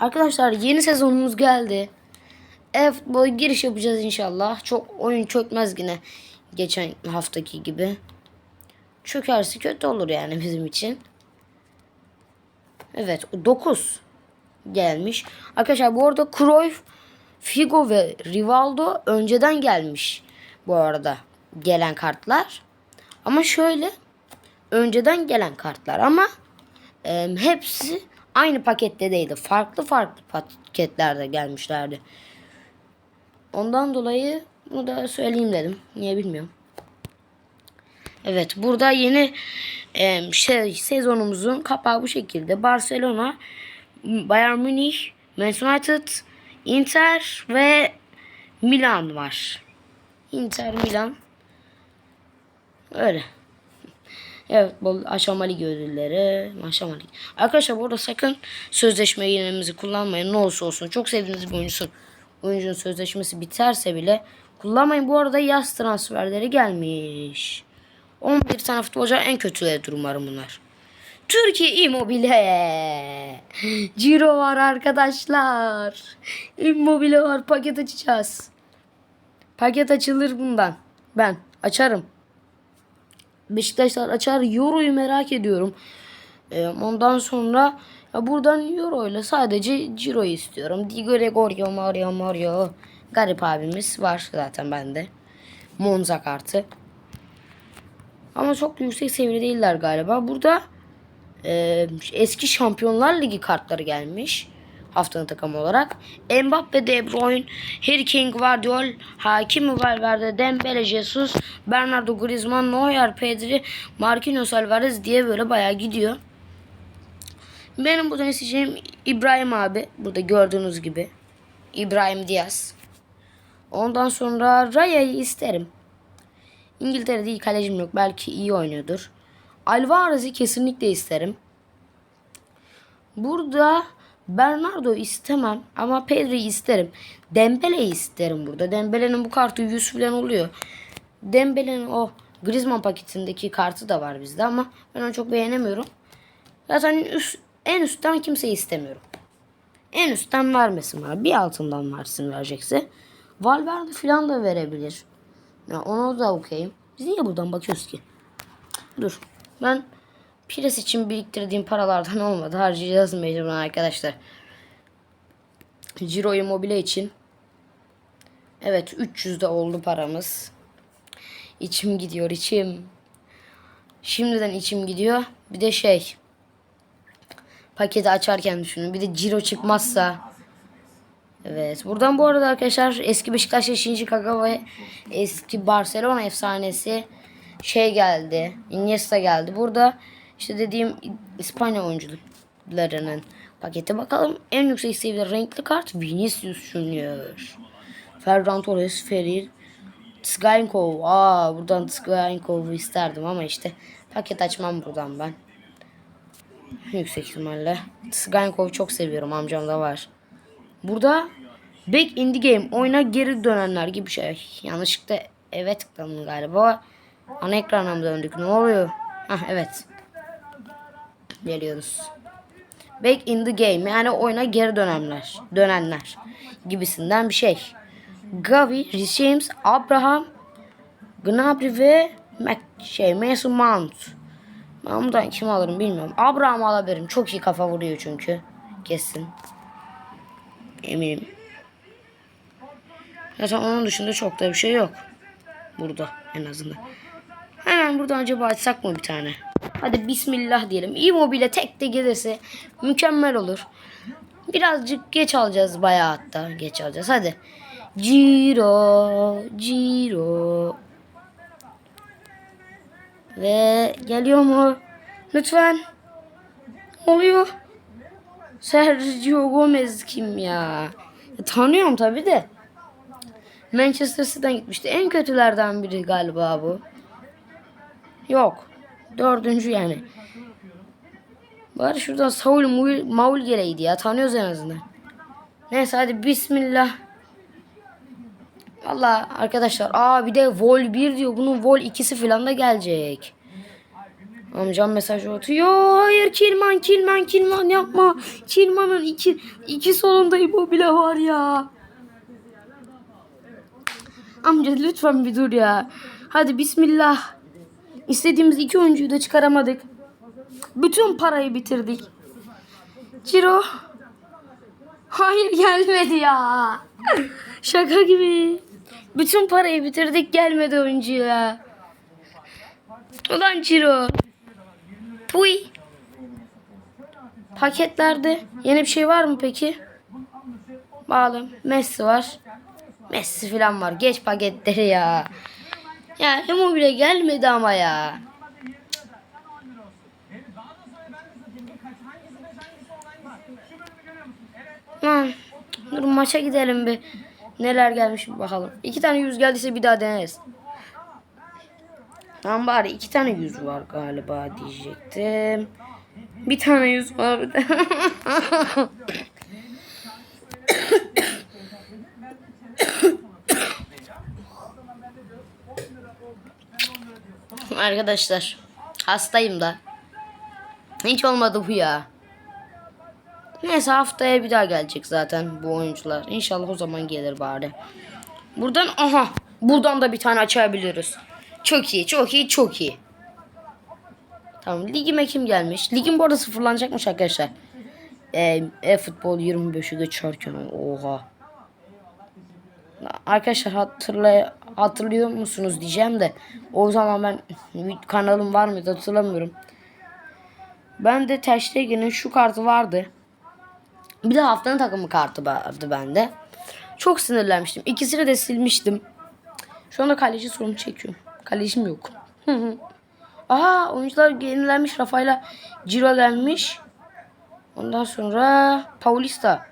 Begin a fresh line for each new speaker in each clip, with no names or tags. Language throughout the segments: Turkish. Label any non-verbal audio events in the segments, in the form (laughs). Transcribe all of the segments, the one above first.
Arkadaşlar yeni sezonumuz geldi. E-futbola giriş yapacağız inşallah. Çok oyun çökmez yine geçen haftaki gibi. Çökerse kötü olur yani bizim için. Evet 9 gelmiş. Arkadaşlar bu arada Cruyff, Figo ve Rivaldo önceden gelmiş. Bu arada gelen kartlar. Ama şöyle önceden gelen kartlar ama e, hepsi aynı pakette değildi. Farklı farklı paketlerde gelmişlerdi. Ondan dolayı bunu da söyleyeyim dedim. Niye bilmiyorum. Evet burada yeni e, şey, sezonumuzun kapağı bu şekilde. Barcelona, Bayern Münih, Manchester United, Inter ve Milan var. Inter, Milan. Öyle. Evet bu aşamalı ödülleri. Aşamalı. Arkadaşlar burada sakın sözleşme yenilerimizi kullanmayın. Ne olursa olsun. Çok sevdiğiniz bir oyuncusun. Oyuncunun sözleşmesi biterse bile kullanmayın. Bu arada yaz transferleri gelmiş. 11 tane futbolcu en kötüleri umarım bunlar. Türkiye Immobile. (laughs) Ciro var arkadaşlar. Immobile var. Paket açacağız. Paket açılır bundan. Ben açarım. Beşiktaşlar açar. Euro'yu merak ediyorum. Ee, ondan sonra ya buradan Euro ile sadece Ciro'yu istiyorum. Di Gregorio, Mario, Mario. Garip abimiz var zaten bende. Monza kartı. Ama çok yüksek seviyede değiller galiba. Burada e, eski Şampiyonlar Ligi kartları gelmiş. Haftanın takımı olarak. Mbappe, De Bruyne, Harry Kane, Guardiol, Hakimi, Valverde, Dembele, Jesus, Bernardo Griezmann, Neuer, Pedri, Marquinhos, Alvarez diye böyle bayağı gidiyor. Benim buradan isteyeceğim İbrahim abi. Burada gördüğünüz gibi. İbrahim Diaz. Ondan sonra Raya'yı isterim. İngiltere'de iyi kalecim yok. Belki iyi oynuyordur. Alvarez'i kesinlikle isterim. Burada Bernardo istemem ama Pedri'yi isterim. Dembele'yi isterim burada. Dembele'nin bu kartı 100 falan oluyor. Dembele'nin o Griezmann paketindeki kartı da var bizde ama ben onu çok beğenemiyorum. Zaten üst, en üstten kimseyi istemiyorum. En üstten vermesin bana. Bir altından versin verecekse. Valverde falan da verebilir. Ya ona da okeyim. Biz niye buradan bakıyoruz ki? Dur. Ben Pires için biriktirdiğim paralardan olmadı. Harcayacağız mecburen arkadaşlar. Ciro Immobile için. Evet 300 de oldu paramız. İçim gidiyor içim. Şimdiden içim gidiyor. Bir de şey. Paketi açarken düşünün. Bir de Ciro çıkmazsa. Evet. Buradan bu arada arkadaşlar eski Beşiktaş Shinji Kagawa ve eski Barcelona efsanesi şey geldi. Iniesta geldi. Burada işte dediğim İspanya oyuncularının paketi. Bakalım en yüksek seviyede renkli kart Vinicius Junior. Ferran Torres, Ferir, Tskainkov. Aa buradan Tskainkov'u isterdim ama işte paket açmam buradan ben. Yüksek ihtimalle. Tskainkov çok seviyorum. Amcam da var. Burada Back in the game. Oyuna geri dönenler gibi şey. Yanlışlıkla evet tıkladım galiba. Ana ekrana mı döndük? Ne oluyor? Hah evet. Geliyoruz. Back in the game. Yani oyuna geri dönenler. Dönenler. Gibisinden bir şey. Gavi, Rhys James, Abraham, Gnabry ve Mac şey, Mason Mount. Ben buradan kim alırım bilmiyorum. Abraham alabilirim. Çok iyi kafa vuruyor çünkü. Kesin. Eminim. Zaten onun dışında çok da bir şey yok. Burada en azından. Hemen buradan acaba açsak mı bir tane? Hadi bismillah diyelim. Immobile tek de gelirse mükemmel olur. Birazcık geç alacağız bayağı hatta. Geç alacağız hadi. Ciro, Ciro. Ve geliyor mu? Lütfen. Ne oluyor? Sergio Gomez kim ya? ya tanıyorum tabi de. Manchester City'den gitmişti. En kötülerden biri galiba bu. Yok. Dördüncü yani. Bari şuradan Saul Maul, Maul geleydi ya. Tanıyoruz en azından. Neyse hadi bismillah. Valla arkadaşlar. Aa bir de Vol 1 diyor. Bunun Vol 2'si falan da gelecek. Amcam mesaj atıyor. Hayır Kilman Kilman Kilman yapma. Kilman'ın iki, iki solunda Immobile var ya. Amca lütfen bir dur ya. Hadi bismillah. İstediğimiz iki oyuncuyu da çıkaramadık. Bütün parayı bitirdik. Ciro. Hayır gelmedi ya. Şaka gibi. Bütün parayı bitirdik gelmedi oyuncu ya. Ulan Ciro. Puy. Paketlerde yeni bir şey var mı peki? Bakalım. Messi var. Messi falan var. Geç paketleri ya. Ya Immobile gelmedi ama ya. Lan, dur maça gidelim bir. Neler gelmiş bir bakalım. İki tane yüz geldiyse bir daha deneriz. Lan bari iki tane yüz var galiba diyecektim. Bir tane yüz var (laughs) bir de. Arkadaşlar hastayım da. Hiç olmadı bu ya. Neyse haftaya bir daha gelecek zaten bu oyuncular. İnşallah o zaman gelir bari. Buradan aha buradan da bir tane açabiliriz. Çok iyi çok iyi çok iyi. Tamam ligime kim gelmiş? Ligim bu arada sıfırlanacakmış arkadaşlar. E, e-futbol 25'ü geçerken oha. Arkadaşlar hatırlay hatırlıyor musunuz diyeceğim de o zaman ben kanalım var mıydı hatırlamıyorum. Ben de Ter Stegen'in şu kartı vardı. Bir de haftanın takımı kartı vardı bende. Çok sinirlenmiştim. İkisini de silmiştim. Şu anda kaleci sorunu çekiyorum. Kalecim yok. (laughs) Aha oyuncular yenilenmiş. Rafa'yla Ciro gelmiş. Ondan sonra Paulista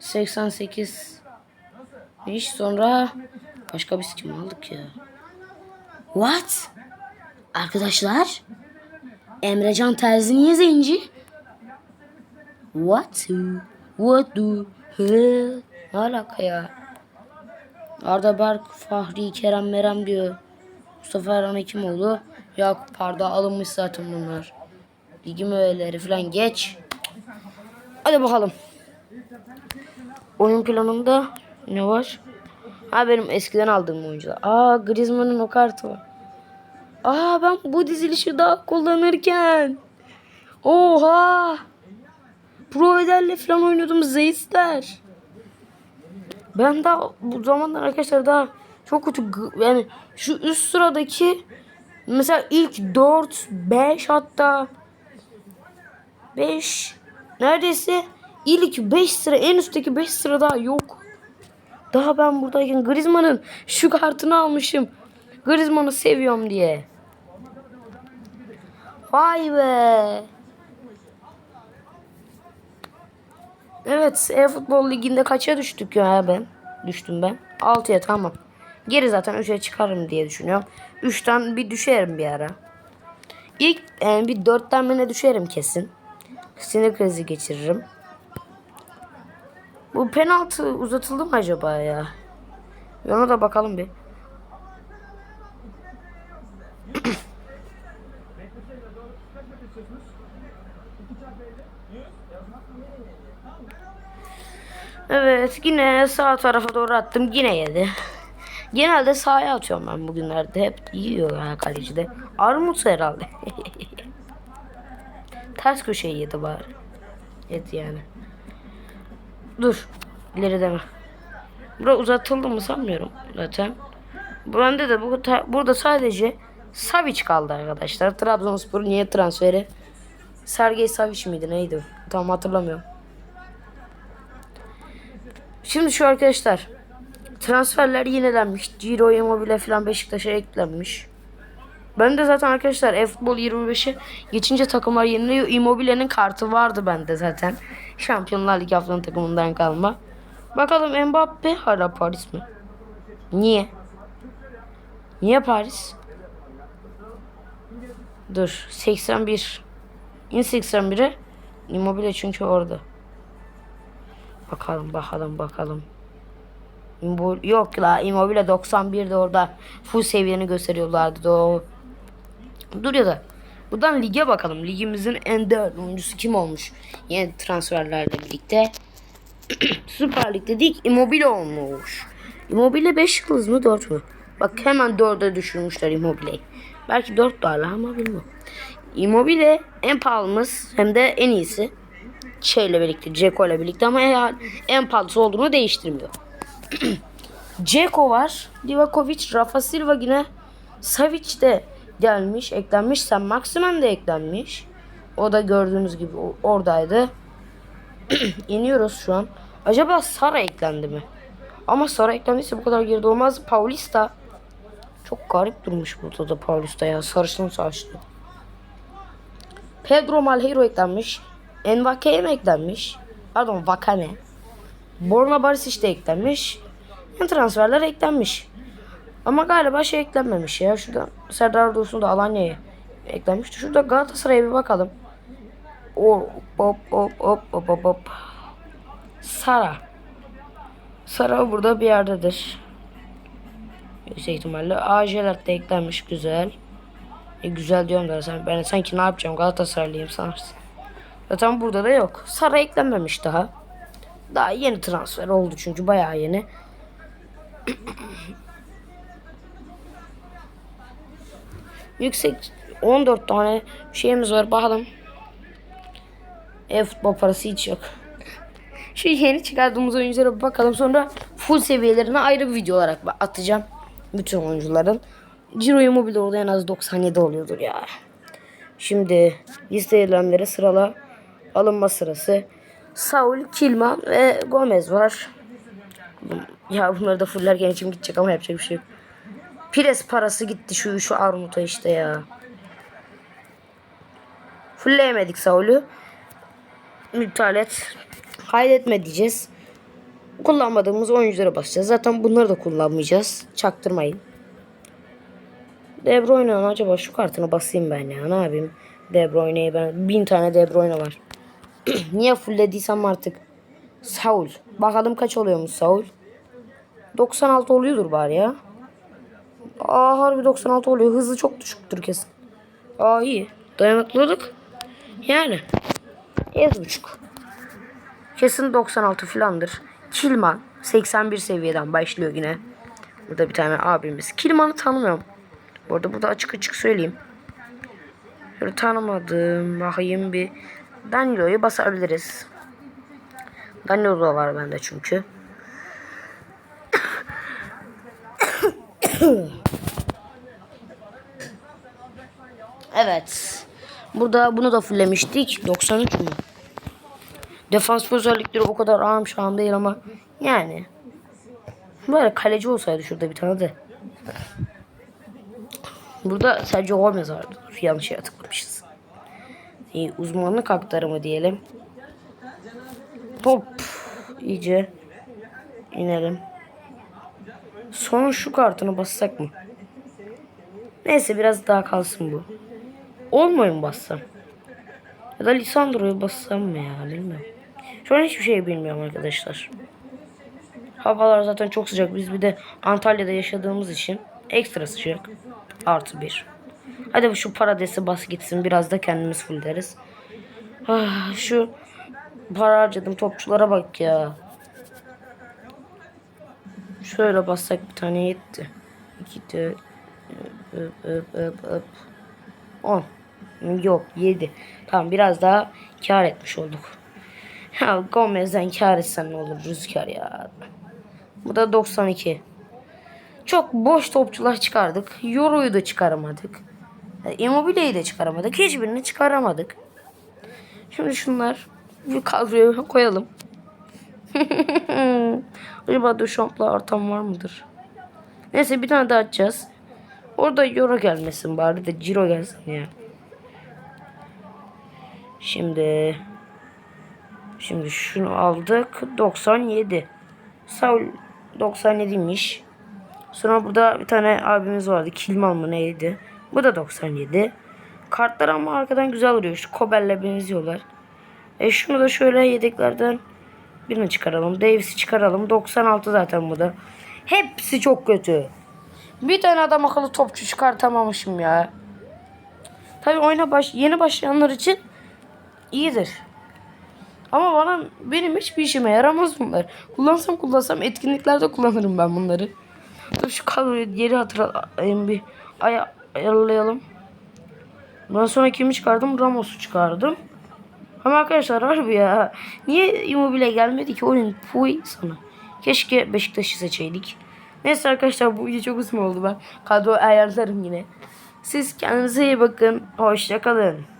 88 iş sonra başka bir kim aldık ya. What? Arkadaşlar Emrecan Terzi niye zenci? What? What do? He? Ne alaka ya? Arda Berk, Fahri, Kerem, Merem diyor. Mustafa Erhan Hekimoğlu. Yakup Arda alınmış zaten bunlar. Ligim öyleleri falan geç. Hadi bakalım. Oyun planında ne var? Ha benim eskiden aldığım oyuncular. Aa Griezmann'ın o kartı var. Aa ben bu dizilişi daha kullanırken. Oha. Pro Eder'le falan oynuyordum Zeystler. Ben daha bu zamanlar arkadaşlar daha çok kötü yani şu üst sıradaki mesela ilk 4 5 hatta 5 neredeyse ilk 5 sıra en üstteki 5 sıra daha yok. Daha ben buradayken Griezmann'ın şu kartını almışım. Griezmann'ı seviyorum diye. Vay be. Evet, e-futbol liginde kaça düştük ya ben? Düştüm ben. 6'ya tamam. Geri zaten 3'e çıkarım diye düşünüyorum. 3'ten bir düşerim bir ara. İlk e, bir 4'ten bine düşerim kesin. Sinir krizi geçiririm. Bu penaltı uzatıldı mı acaba ya? Ona da bakalım bir. Evet yine sağ tarafa doğru attım yine yedi. Genelde sahaya atıyorum ben bugünlerde. Hep yiyor ya kaleci de. Armut herhalde. (laughs) Ters köşeyi yedi bari. Yedi yani. Dur. İleri deme. Bura uzatıldı mı sanmıyorum zaten. Buranda da bu, burada sadece Savic kaldı arkadaşlar. Trabzonspor niye transferi? Sergey Savic miydi neydi? Tam hatırlamıyorum. Şimdi şu arkadaşlar. Transferler yenilenmiş. Ciro Immobile falan Beşiktaş'a eklenmiş. Ben de zaten arkadaşlar e-futbol 25'e geçince takımlar yeniliyor. Immobile'nin kartı vardı bende zaten. Şampiyonlar Ligi haftanın takımından kalma. Bakalım Mbappe hala Paris mi? Niye? Niye Paris? Dur 81. İn 81'e. Immobile çünkü orada. Bakalım bakalım bakalım. Yok la Immobile 91'de orada full seviyeni gösteriyorlardı o. Dur ya da Buradan lige bakalım. Ligimizin en değerli oyuncusu kim olmuş? Yeni transferlerle birlikte. (clears throat) Süper Lig dedik. Immobile olmuş. Immobile 5 yıldız mı 4 mü? Bak hemen 4'e düşürmüşler Immobile'yi. Belki 4 dolar ama bilmiyorum. Immobile en pahalımız hem de en iyisi. Şeyle birlikte, Ceko ile birlikte ama en, en pahalısı olduğunu değiştirmiyor. (clears throat) Ceko var. Livakovic, Rafa Silva yine Savic de gelmiş, eklenmiş. Sen Maximen de eklenmiş. O da gördüğünüz gibi oradaydı. (clears throat) İniyoruz şu an. Acaba Sara eklendi mi? Ama Sara eklendiyse bu kadar geride olmaz. Paulista çok garip durmuş burada da Paulista ya. Sarışın saçlı. Pedro Malheiro eklenmiş. Envakeye mi eklenmiş? Pardon Vakane. Borna Barisic de eklenmiş. Yan transferler eklenmiş. Ama galiba şey eklenmemiş ya. Şurada Serdar Dursun da Alanya'ya eklenmişti. Şurada Galatasaray'a bir bakalım. Hop hop hop hop hop hop hop. Sara. Sara burada bir yerdedir. Yüksek ihtimalle. Ajelat da eklenmiş güzel. E, güzel diyorum da sen, ben sanki ne yapacağım Galatasaraylıyım sanarsın. Zaten burada da yok. Sara eklenmemiş daha. Daha yeni transfer oldu çünkü bayağı yeni. Yüksek 14 tane şeyimiz var bakalım. E futbol parası hiç yok. (laughs) Şu yeni çıkardığımız oyunculara bakalım. Sonra full seviyelerine ayrı bir video olarak atacağım. Bütün oyuncuların. Ciro Immobile orada en az 97 oluyordur ya. Şimdi listeleyenlere sırala alınma sırası. Saul, Kilman ve Gomez var. Ya bunları da fullerken içim gidecek ama yapacak bir şey yok. Pires parası gitti şu şu Armut'a işte ya. Fullleyemedik Saul'ü. İptal et. Kaydetme diyeceğiz. Kullanmadığımız oyunculara basacağız. Zaten bunları da kullanmayacağız. Çaktırmayın. De Bruyne'nin acaba şu kartını basayım ben ya. Ne yapayım? De Bruyne'yi ben. Bin tane De Bruyne var. (clears throat) Niye fulllediysem artık. Saul. Bakalım kaç oluyormuş Saul. 96 oluyordur bari ya. Aa harbi 96 oluyor. Hızı çok düşüktür kesin. Aa iyi. Dayanıklılık. Yani. 7.5. Kesin 96 filandır. Kilman 81 seviyeden başlıyor yine. Burada bir tane abimiz. Kilman'ı tanımıyorum. Bu arada burada açık açık söyleyeyim. Şöyle tanımadım. Bakayım bir. Danilo'yu basabiliriz. Danilo da var bende çünkü. Evet. Burada bunu da fullemiştik. 93 mü? Defans özellikleri o kadar şu an değil ama yani böyle kaleci olsaydı şurada bir tane de. Burada Sergio Gomez vardı. Yanlış yere tıklamışız. İyi, uzmanlık aktarımı diyelim. Top iyice inelim. Sonra şu kartını bassak mı? Neyse biraz daha kalsın bu. Olmuyor mu bassam? Ya da Lisandro'yu bassam mı ya bilmiyorum. Şu an hiçbir şey bilmiyorum arkadaşlar. Havalar zaten çok sıcak. Biz bir de Antalya'da yaşadığımız için ekstra sıcak. Artı bir. Hadi şu paradesi bas gitsin. Biraz da kendimiz fulleriz. Ah, şu para harcadım topçulara bak ya. Şöyle bassak bir tane yetti. İki de öp öp öp öp. On. Yok yedi. Tamam biraz daha kar etmiş olduk. Ya Gomez'den kar etsen ne olur rüzgar ya. Bu da 92. Çok boş topçular çıkardık. Euro'yu da çıkaramadık. E, Immobile'yi de çıkaramadık. Hiçbirini çıkaramadık. Şimdi şunlar bir kadroya koyalım. (laughs) Acaba Duchamp'la artan var mıdır? Neyse bir tane daha açacağız. Orada Euro gelmesin bari de Ciro gelsin ya. Şimdi Şimdi şunu aldık. 97. Saul 97'ymiş. Sonra burada bir tane abimiz vardı. Kilman mı neydi? Bu da 97. Kartlar ama arkadan güzel duruyor. Şu Kobel'le benziyorlar. E şunu da şöyle yedeklerden birini çıkaralım. Davis'i çıkaralım. 96 zaten bu da. Hepsi çok kötü. Bir tane adam akıllı topçu çıkartamamışım ya. Tabii oyuna baş, yeni başlayanlar için iyidir. Ama bana benim hiçbir işime yaramaz bunlar. Kullansam kullansam etkinliklerde kullanırım ben bunları. Dur şu kadroyu geri hatırlayayım bir ay ayarlayalım. Bundan sonra kimi çıkardım? Ramos'u çıkardım. Ama arkadaşlar harbi ya. Niye Immobile gelmedi ki oyun? Puy sana. Keşke Beşiktaş'ı seçeydik. Neyse arkadaşlar bu video çok uzun oldu ben. Kadro ayarlarım yine. Siz kendinize iyi bakın. Hoşça kalın.